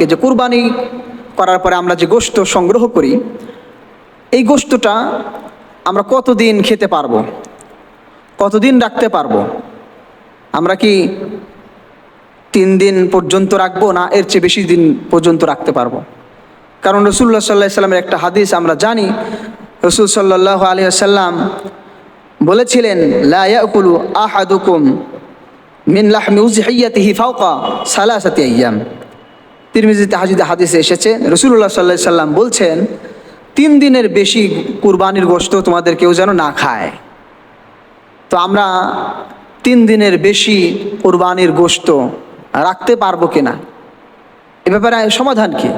কে যে কুরবানি করার পরে আমরা যে গোশত সংগ্রহ করি, এই গোশতটা আমরা কতদিন খেতে পারব? কতদিন রাখতে পারব? আমরা কি তিন দিন পর্যন্ত রাখব না এর চেয়ে বেশি দিন পর্যন্ত রাখতে পারব? কারণ রসুল্লাহ সাল্লাহ সাল্লামের একটা হাদিস আমরা জানি, রসুল সাল্লাহ আলী সাল্লাম বলেছিলেন, লা ইয়াকুলু আহাদুকুম মিন লাহমি উজহিয়াতিহি ফাওকা সালাসাতি আইয়াম। তিরমিজিতে হাজিদে হাদিসে এসেছে রসুল্লাহ সাল্লাহ সাল্লাম বলছেন, তিন দিনের বেশি কুরবানির গোশত তোমাদের কেউ যেন না খায়। তো আমরা তিন দিনের বেশি কুরবানির গোশত রাখতে পারব কিনা? এ ব্যাপারে সমাধান কি?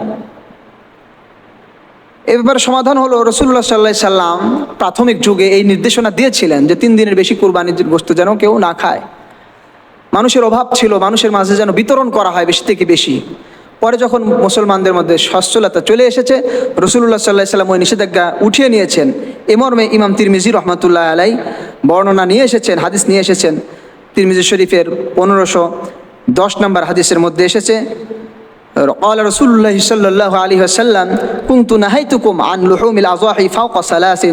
এ ব্যাপারে সমাধান হলো রসুল্লাহ সাল্লাহ সাল্লাম প্রাথমিক যুগে এই নির্দেশনা দিয়েছিলেন যে তিন দিনের বেশি কুরবানির গোশত যেন কেউ না খায়। মানুষের অভাব ছিল, মানুষের মাঝে যেন বিতরণ করা হয় বেশি থেকে বেশি। পরে যখন মুসলমানদের মধ্যে সচ্ছলতা চলে এসেছে রসুল্লাহ সাল্লাহ সাল্লাম ওই নিষেধাজ্ঞা উঠিয়ে নিয়েছেন এ মর্মে ইমাম তিরমিজি রহমতুল্লাহ আলাই বর্ণনা নিয়ে এসেছেন হাদিস নিয়ে এসেছেন তিরমিজি শরীফের পনেরোশো দশ নম্বর হাদিসের মধ্যে এসেছে قال رسول الله صلى الله عليه وسلم كنت نهيتكم عن لحوم الأضاحي فوق ثلاث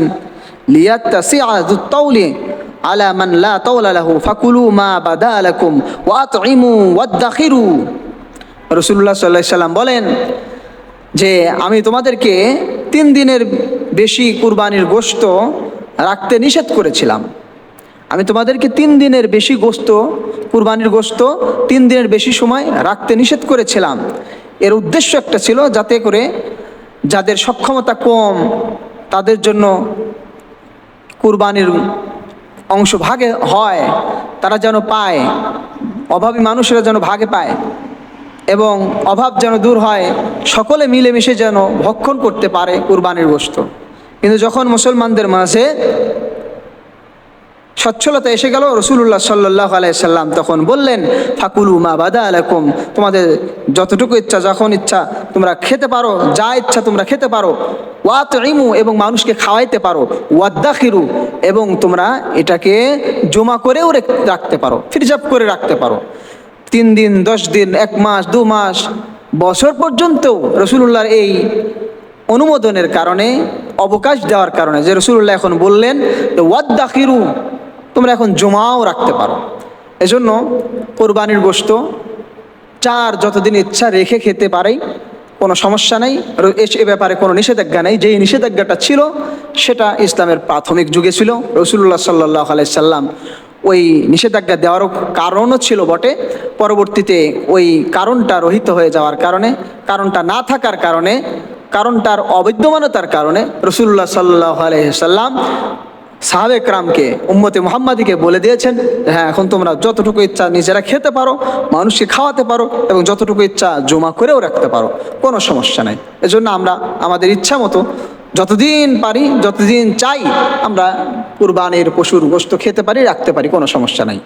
ليتسع ذو الطول على من لا طول له فكلوا ما بدا لكم وأطعموا وادخروا রসুল্লাহ সাল্লাহ সাল্লাম বলেন যে আমি তোমাদেরকে তিন দিনের বেশি কুরবানির গোশত রাখতে নিষেধ করেছিলাম। আমি তোমাদেরকে তিন দিনের বেশি গোস্ত কুরবানির গোস্ত তিন দিনের বেশি সময় রাখতে নিষেধ করেছিলাম। এর উদ্দেশ্য একটা ছিল যাতে করে যাদের সক্ষমতা কম, তাদের জন্য কুরবানির অংশ ভাগে হয়, তারা যেন পায়, অভাবী মানুষেরা যেন ভাগে পায়। এবং অভাব যেন দূর হয়, সকলে মিলেমিশে যেন ভক্ষণ করতে পারে কুরবানির গোস্ত কিন্তু যখন মুসলমানদের মাঝে সচ্ছলতা এসে গেল রসুল্লাহ সাল্লাহ আলাইসাল্লাম তখন বললেন, ফাকুলু মা বাদা আলাকুম তোমাদের যতটুকু ইচ্ছা, যখন ইচ্ছা তোমরা খেতে পারো, যা ইচ্ছা তোমরা খেতে পারো ওয়াত ইমু এবং মানুষকে খাওয়াইতে পারো ওয়াদ্দা ওয়াদ্দাখিরু এবং তোমরা এটাকে জমা করেও রেখ- রাখতে পারো, ফ্রিজাপ করে রাখতে পারো। তিন দিন, দশ দিন, এক মাস, দু মাস, বছর পর্যন্ত রসুল্লাহর এই অনুমোদনের কারণে, অবকাশ দেওয়ার কারণে, যে রসুল্লাহ এখন বললেন ওয়াদ্দাখিরু তোমরা এখন জমাও রাখতে পারো। এজন্য কোরবানির গোস্ত চার যতদিন ইচ্ছা রেখে খেতে পারেই, কোনো সমস্যা নেই। এ ব্যাপারে কোনো নিষেধাজ্ঞা নেই। যেই নিষেধাজ্ঞাটা ছিল, সেটা ইসলামের প্রাথমিক যুগে ছিল। রসুল্লাহ সাল্লাহ আলাইসাল্লাম ওই নিষেধাজ্ঞা দেওয়ারও কারণও ছিল বটে। পরবর্তীতে ওই কারণটা রহিত হয়ে যাওয়ার কারণে, কারণটা না থাকার কারণে, কারণটার অবিদ্যমানতার কারণে রসুল্লাহ সাল্লাহ আলহিসাল্লাম সাহাবেক রামকে উম্মতে মোহাম্মদীকে বলে দিয়েছেন হ্যাঁ এখন তোমরা যতটুকু ইচ্ছা নিজেরা খেতে পারো, মানুষকে খাওয়াতে পারো এবং যতটুকু ইচ্ছা জমা করেও রাখতে পারো। কোনো সমস্যা নেই। এজন্য আমরা আমাদের ইচ্ছা মতো যতদিন পারি, যতদিন চাই, আমরা কুরবানির পশুর গোস্ত খেতে পারি, রাখতে পারি, কোনো সমস্যা নাই।